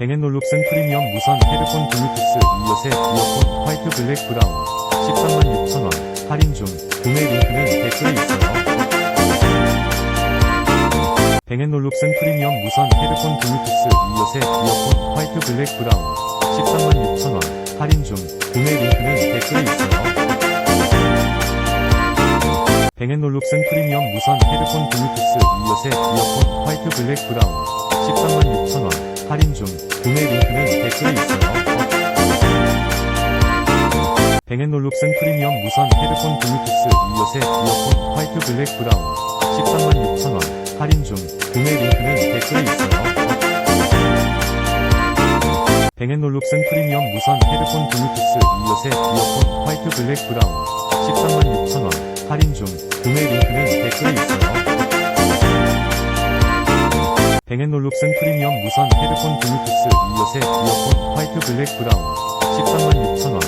뱅앤올룩슨 프리미엄 무선 헤드폰 블루투스 2요새 이어폰 화이트 블랙 브라운 13만 6천원 할인 중 구매 링크는 댓글에 있어요. 뱅앤올룩슨 프리미엄 무선 헤드폰 블루투스 2요새 이어폰 화이트 블랙 브라운 13만 6천원 할인 중 구매 링크는 댓글에 있어요. 뱅앤올룩슨 프리미엄 무선 헤드폰 블루투스 2요새 이어폰 화이트 블랙 브라운 13만 6천원 할인 중 구매 링크는 댓글에 있어요. 뱅앤올룩슨 프리미엄 무선 헤드폰 블루투스 2요새 이어폰 화이트 블랙 브라운 13만 6천원 할인 중 구매 링크는 댓글에 있어요. 뱅앤올룩슨 프리미엄 무선 헤드폰 블루투스 2요새 이어폰 화이트 블랙 브라운 13만 6천원 할인 중 구매 링크는 댓글에 있어요. 뱅앤올룩슨 프리미엄 무선 헤드폰 블루투스 2요새 이어폰 화이트 블랙 브라운 13만 6천원